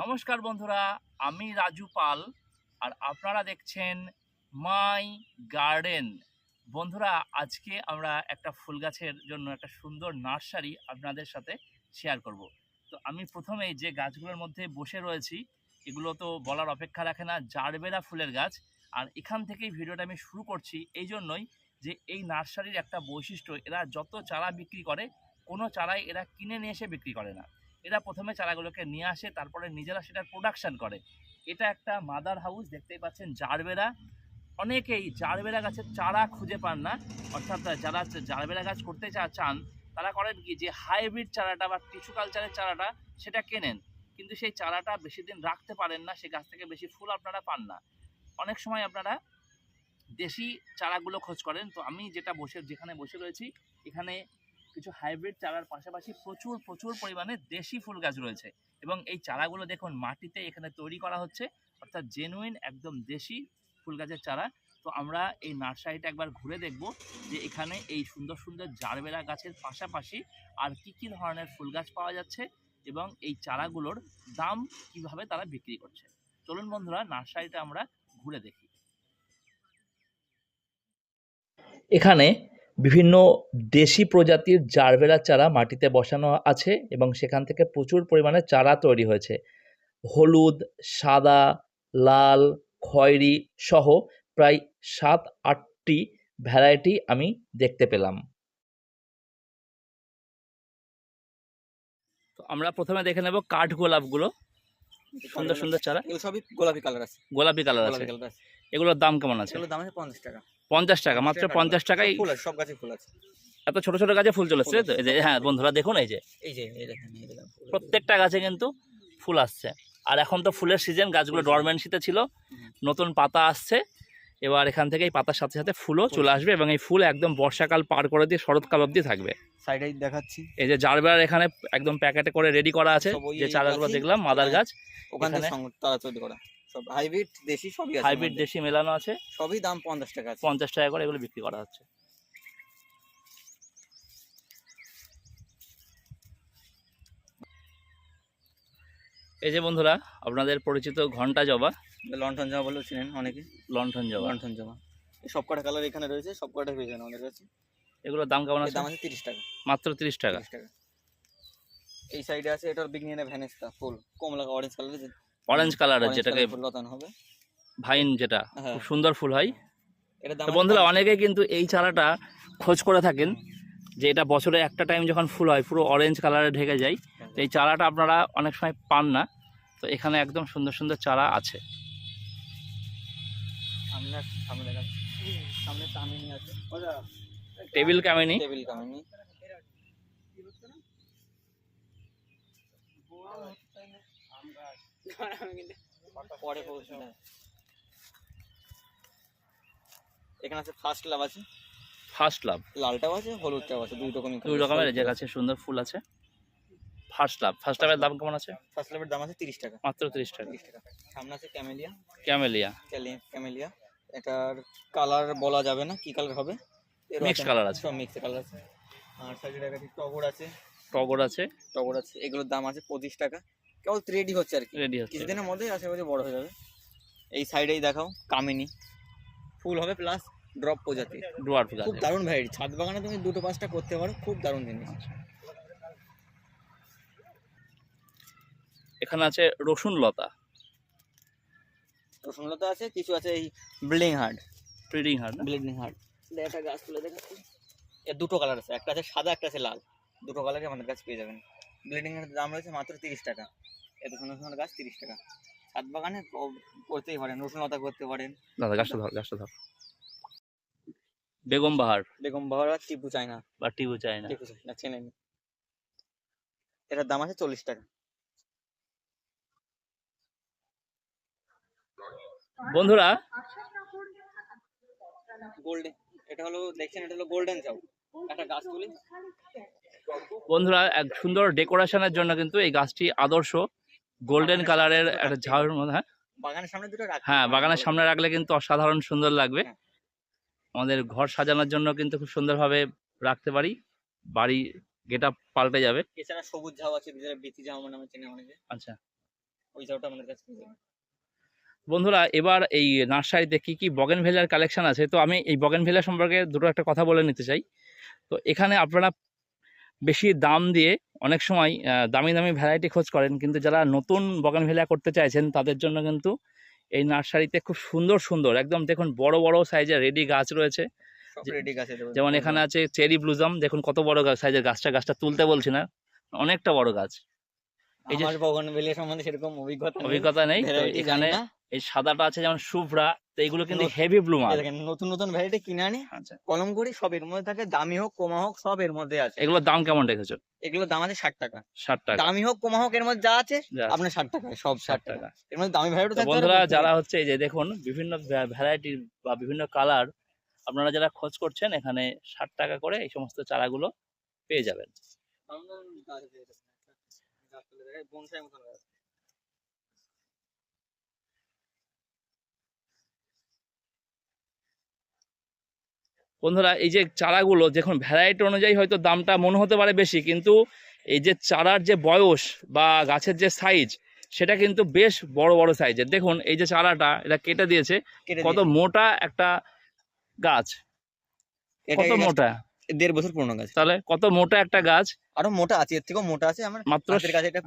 নমস্কার বন্ধুরা, আমি রাজু পাল আর আপনারা দেখছেন মাই গার্ডেন। বন্ধুরা, আজকে আমরা একটা ফুল গাছের জন্য একটা সুন্দর নার্সারি আপনাদের সাথে শেয়ার করব। তো আমি প্রথমেই যে গাছগুলোর মধ্যে বসে রয়েছি, এগুলো তো বলার অপেক্ষা রাখে না, জারবেরা ফুলের গাছ। আর এখান থেকেই ভিডিওটা আমি শুরু করছি এই জন্যই যে এই নার্সারির একটা বৈশিষ্ট্য, এরা যত চারা বিক্রি করে, কোনো চারাই এরা কিনে নিয়ে এসে বিক্রি করে না। এরা প্রথমে চারাগুলোকে নিয়ে আসে, তারপরে নিজেরা সেটার প্রোডাকশন করে। এটা একটা মাদার হাউস দেখতেই পাচ্ছেন, জারবেরা। অনেকেই জারবেরা গাছের চারা খুঁজে পান না। অর্থাৎ যারা জারবেরা গাছ করতে চান, তারা করেন কি যে হাইব্রিড চারাটা বা টিস্যু কালচারের চারাটা সেটা কেনেন। কিন্তু সেই চারাটা বেশি দিন রাখতে পারেন না সেই গাছ থেকে বেশি ফুল আপনারা পান না। অনেক সময় আপনারা দেশি চারাগুলো খোঁজ করেন। তো আমি যেটা বসে, যেখানে বসে রয়েছি, এখানে কিছু হাইব্রিড চারার পাশাপাশি প্রচুর প্রচুর পরিমাণে দেশি ফুল গাছ রয়েছে। এবং এই চারাগুলো দেখুন, মাটিতে এখানে তৈরি করা হচ্ছে। অর্থাৎ জেনুইন একদম দেশি ফুল গাছের চারা। তো আমরা এই নার্সারিটা একবার ঘুরে দেখব যে এখানে এই সুন্দর সুন্দর জারবেরা গাছের পাশাপাশি আর কি কি ধরনের ফুল গাছ পাওয়া যাচ্ছে এবং এই চারাগুলোর দাম কীভাবে তারা বিক্রি করছে। চলুন বন্ধুরা, নার্সারিটা আমরা ঘুরে দেখি। এখানে বিভিন্ন দেশি প্রজাতির জারবেরা চারা মাটিতে বসানো আছে এবং সেখান থেকে প্রচুর পরিমাণে চারা তৈরি হয়েছে। হলুদ সাদা লাল খয়েরি সহ প্রায় সাত আটটি ভ্যারাইটি আমি দেখতে পেলাম। আমরা প্রথমে দেখে নেব কাঠ গোলাপগুলো। সুন্দর সুন্দর চারা। সবই গোলাপি কালার আছে। গোলাপি কালার আছে। গোলাপি কালার আছে। এগুলোর দাম কেমন আছে? এগুলোর দাম আছে পঞ্চাশ টাকা। পঞ্চাশ টাকা মাত্র পঞ্চাশ ফুল আছে সব গাছে ফুল আছে। এত ছোট ছোট গাছে ফুল চলে এসছে তো এই যে হ্যাঁ বন্ধুরা দেখুন এই যে। এই। প্রত্যেকটা গাছে কিন্তু ফুল আসছে। আর এখন তো ফুলের সিজন গাছগুলো ডরমেন্সিতে ছিল নতুন পাতা আসছে। এবার এখান থেকে এই পাতার সাথে সাথে ফুলও চলে আসবে এবং এই ফুল একদম বর্ষাকাল পার করে দিয়ে শরৎকাল অবধি থাকবে। সাইডে দেখাচ্ছি। এই যে জারবেরার এখানে একদম প্যাকেটে করে রেডি করা আছে যে চারাগুলো দেখলাম মাদার গাছ। ওখান তৈরি করা। সব হাইব্রিড দেশি সবই আছে হাইব্রিড। দেশি মেলানো আছে। সবই দাম পঞ্চাশ টাকা আছে। পঞ্চাশ টাকা করে এগুলো বিক্রি করা হচ্ছে। এই যে বন্ধুরা আপনাদের পরিচিত ঘণ্টা জবা। লন্ঠন জামা বলেও চিনেন অনেকে। লণ্ঠন জবা। লন্ঠন জামা এই সব কটা কালার এখানে রয়েছে সব কটা পেয়ে যাবেন আমাদের কাছে। এগুলোর দাম কেমন আছে? দাম আছে তিরিশ টাকা। মাত্র তিরিশ টাকা। টাকা। এই সাইডে আছে এটার বিগনিয়ানা ভ্যানেস্তা ফুল কমলা অরেঞ্জ কালারের অরেঞ্জ কালারের যেটাকে লতানো হবে। ভাইন যেটা হ্যাঁ। খুব সুন্দর ফুল হয়। এটা দাম তো বন্ধুরা অনেকে কিন্তু এই চারাটা খোঁজ করে থাকেন যে এটা বছরে একটা টাইম যখন ফুল হয় পুরো অরেঞ্জ কালারে ঢেকে যায়। তো এই চারাটা আপনারা অনেক সময় পান না। তো এখানে একদম সুন্দর সুন্দর চারা আছে। টেবিল কামিনি টেবিল কামিনি পরে এখানে আছে ফার্স্ট লাভ আছে। ফার্স্ট লাভ লালটাও আছে হলুদটাও আছে দুই রকমই দুই রকমের যে গাছে সুন্দর ফুল আছে। ফার্স্ট লাভ ফার্স্ট লাভের দাম কেমন আছে? ফার্স্ট লাভের দাম আছে তিরিশ টাকা। মাত্র তিরিশ টাকা। সামনে আছে ক্যামেলিয়া ক্যামেলিয়া ক্যামেলিয়া এটার কালার বলা যাবে না কি কালার হবে? Mixed colour আছে। সব মিক্স কালার আছে। আর সাইডে দেখাচ্ছি টগর আছে? টগর আছে। টগর আছে। এগুলোর দাম আছে পঁচিশ টাকা। কেবল রেডি হচ্ছে আর কি। রেডি হচ্ছে। কিছুদিনের মধ্যে আশেপাশে বড় হয়ে যাবে। এই সাইডেই দেখাও কামিনী। ফুল হবে প্লাস ড্রপ প্রজাতি। ডুয়ার্ফ খুব দারুণ ভ্যারাইটি ছাদ বাগানে তুমি দুটো পাঁচটা করতে পারো খুব দারুণ জিনিস। এখানে আছে রসুন লতা। রসুনলতা আছে কিছু আছে এই ব্লিডিং হার্ট ব্রিডিং হার না? ব্লিডিং হার্ট একটা গাছ তুলে দেখাচ্ছি এর দুটো কালার আছে একটা আছে সাদা একটা আছে লাল। দুটো কালারই আমাদের কাছে পেয়ে যাবেন। ব্লিডিং এর দাম রয়েছে মাত্র তিরিশ টাকা। এত সুন্দর সুন্দর গাছ তিরিশ টাকা। ছাদ বাগানে করতেই পারেন রসুনলতা করতে পারেন। দাদা গাছটা ধর গাছটা ধর। বেগম বাহার। বেগম বাহার আর টিপু চায়না। বা টিবু চাই না টিপু চায়না চেনেন এটার দাম আছে চল্লিশ টাকা। বন্ধুরা গোল্ডেন এটা হলো দেখছেন এটা হলো গোল্ডেন চাউ একটা গাছ তুলি। বন্ধুরা এক সুন্দর ডেকোরেশনের জন্য কিন্তু এই গাছটি আদর্শ গোল্ডেন কালারের একটা ঝাড়ের মধ্যে হ্যাঁ? বাগানের সামনে দুটো হ্যাঁ বাগানের সামনে রাখলে কিন্তু অসাধারণ সুন্দর লাগবে। হ্যাঁ। আমাদের ঘর সাজানোর জন্য কিন্তু খুব সুন্দরভাবে রাখতে পারি। বাড়ি গেট আপ পাল্টে যাবে। এছাড়া সবুজ ঝাউ আছে যেটা বিথি ঝাউ নামে চেনে অনেকে। আচ্ছা। ওই চারাটা আমাদের কাছে বন্ধুরা এবার এই নার্সারিতে কি কি বগেন ভেলার কালেকশন আছে? তো আমি এই বগেন ভেলা সম্পর্কে দুটো একটা কথা বলে নিতে চাই। তো এখানে আপনারা বেশি দাম দিয়ে অনেক সময় দামি দামি ভ্যারাইটি খোঁজ করেন কিন্তু যারা নতুন বগান ভেলা করতে চাইছেন তাদের জন্য কিন্তু এই নার্সারিতে খুব সুন্দর সুন্দর একদম দেখুন বড় বড় সাইজের রেডি গাছ রয়েছে যেমন এখানে আছে চেরি ব্লুজাম দেখুন কত বড় গাছ সাইজের গাছটা গাছটা তুলতে বলছি না অনেকটা বড় গাছ এই যে- বগন বেলের সম্বন্ধে সেরকম অভিজ্ঞতা। অভিজ্ঞতা নেই এখানে। এই সাদাটা আছে যেমন শুভ্রা তো এইগুলো কিন্তু হেভি ব্লু এই মাল দেখেন নতুন নতুন ভ্যারাইটি কিনে আনি। আচ্ছা। কলম করি সব এর মধ্যে থাকে দামি হোক কমা হোক সব এর মধ্যে আছে। এগুলোর দাম কেমন রেখেছো? এগুলোর দাম আছে ষাট টাকা। ষাট টাকা। দামি হোক কমা হোক এর মধ্যে যা আছে আপনার ষাট টাকা সব ষাট টাকা। এর মধ্যে দামি ভ্যারাইটি বন্ধুরা যারা হচ্ছে এই যে দেখুন বিভিন্ন ভ্যারাইটির বা বিভিন্ন কালার আপনারা যারা খোঁজ করছেন এখানে ষাট টাকা করে এই সমস্ত চারাগুলো পেয়ে যাবেন। বনসাই মতন বন্ধুরা এই যে চারাগুলো যখন ভ্যারাইটি অনুযায়ী হয়তো দামটা মনে হতে পারে বেশি কিন্তু এই যে চারার যে বয়স বা গাছের যে সাইজ সেটা কিন্তু বেশ বড় বড় সাইজের দেখুন এই যে চারাটা এটা কেটে দিয়েছে। কত মোটা একটা গাছ? কত মোটা? দেড় বছর পুরনো গাছ। তাহলে কত মোটা একটা গাছ? আরও মোটা আছে এর থেকেও মোটা আছে আমার মাত্র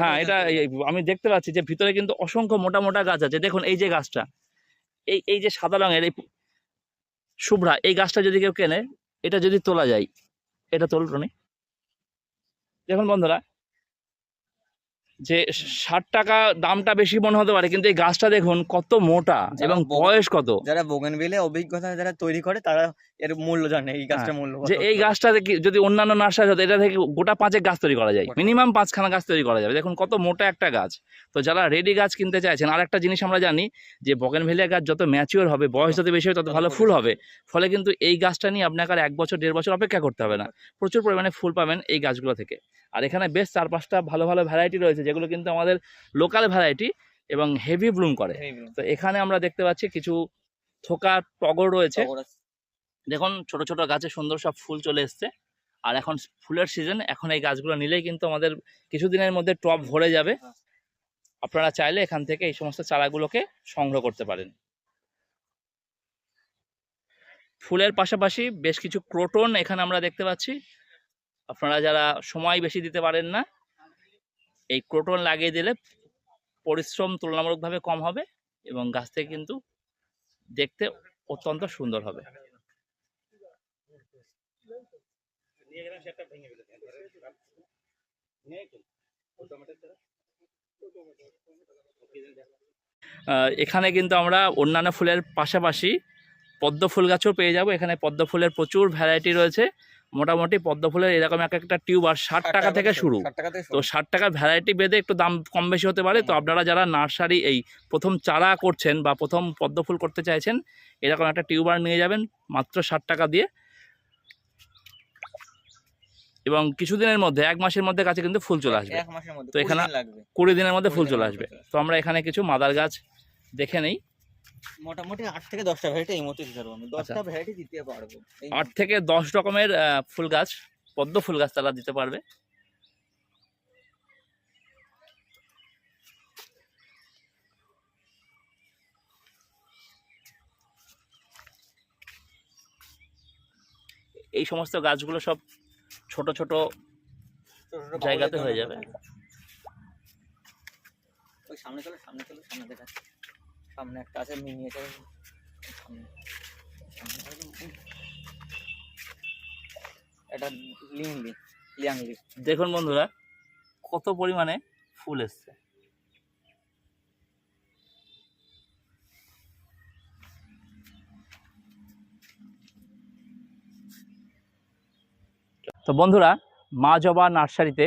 হ্যাঁ এটা আমি দেখতে পাচ্ছি যে ভিতরে কিন্তু অসংখ্য মোটা মোটা গাছ আছে। দেখুন এই যে গাছটা এই এই যে সাদা রঙের এই শুভ্রা, এই গাছটা যদি কেউ কেনে, এটা যদি তোলা যায়, এটা তোল টনি দেখুন বন্ধুরা যে ষাট টাকা দামটা বেশি মনে হতে পারে কিন্তু এই গাছটা দেখুন কত মোটা এবং বয়স কত। যারা বোগেনভিলে অভিজ্ঞতা যারা তৈরি করে তারা এর মূল্য জানে এই গাছটার মূল্য যে এই গাছটা থেকে যদি অন্যান্য নার্সারি হতো এটা থেকে গোটা পাঁচেক গাছ তৈরি করা যায়। মিনিমাম পাঁচখানা গাছ তৈরি করা যাবে। দেখুন কত মোটা একটা গাছ। তো যারা রেডি গাছ কিনতে চাইছেন আর একটা জিনিস আমরা জানি যে বগেনভেলিয়া গাছ যত ম্যাচিওর হবে বয়স যত বেশি হবে তত ভালো ফুল ফুল হবে। ফলে কিন্তু এই গাছটা নিয়ে আপনাকে আর এক বছর দেড় বছর অপেক্ষা করতে হবে না। প্রচুর পরিমাণে ফুল পাবেন এই গাছগুলো থেকে। আর এখানে বেশ চার পাঁচটা ভালো ভালো ভ্যারাইটি রয়েছে যেগুলো কিন্তু আমাদের লোকাল ভ্যারাইটি এবং হেভি ব্লুম করে। তো এখানে আমরা দেখতে পাচ্ছি কিছু থোকা টগর রয়েছে। দেখুন ছোট ছোট গাছে সুন্দর সব ফুল চলে এসছে। আর এখন ফুলের সিজন এখন এই গাছগুলো নিলেই কিন্তু আমাদের কিছুদিনের মধ্যে টব ভরে যাবে। আপনারা চাইলে এখান থেকে এই সমস্ত চারাগুলোকে সংগ্রহ করতে পারেন। ফুলের পাশাপাশি বেশ কিছু ক্রোটন এখানে আমরা দেখতে পাচ্ছি। আপনারা যারা সময় বেশি দিতে পারেন না এই ক্রোটন লাগিয়ে দিলে পরিশ্রম তুলনামূলকভাবে কম হবে এবং গাছ থেকে কিন্তু দেখতে অত্যন্ত সুন্দর হবে। এখানে কিন্তু আমরা অন্যান্য ফুলের পাশাপাশি পদ্ম ফুল গাছও পেয়ে যাব। এখানে পদ্ম ফুলের প্রচুর ভ্যারাইটি রয়েছে। মোটামুটি পদ্ম ফুলের এরকম এক একটা টিউব আর ষাট টাকা থেকে শুরু। টাকা তো ষাট টাকার ভ্যারাইটি বেঁধে একটু দাম কম বেশি হতে পারে। তো আপনারা যারা নার্সারি এই প্রথম চারা করছেন বা প্রথম পদ্ম ফুল করতে চাইছেন এরকম একটা টিউবার নিয়ে যাবেন মাত্র ষাট টাকা দিয়ে। এবং কিছুদিনের মধ্যে এক মাসের মধ্যে কাছে কিন্তু ফুল চলে আসবে। তো এখানে- কুড়ি দিনের মধ্যে ফুল চলে আসবে। তো আমরা এখানে কিছু মাদার গাছ দেখে নেই। মোটামুটি আট থেকে দশটা ভ্যারাইটি এই মতো দিতে পারব আমি। দশটা আচ্ছা। ভ্যারাইটি দিতে পারব। আট থেকে দশ রকমের ফুল গাছ পদ্ম ফুল গাছ তারা দিতে পারবে। এই সমস্ত গাছগুলো সব ছোট ছোট ছোট ছোট জায়গাতে হয়ে যাবে। ওই সামনে চলো সামনে চলো সামনে দেখা সামনে একটা আছে মিনিয়েচার। এটা লিংলি, লিয়াংলি। দেখুন বন্ধুরা, কত পরিমাণে ফুল এসছে। তো বন্ধুরা, মা জবা নার্সারিতে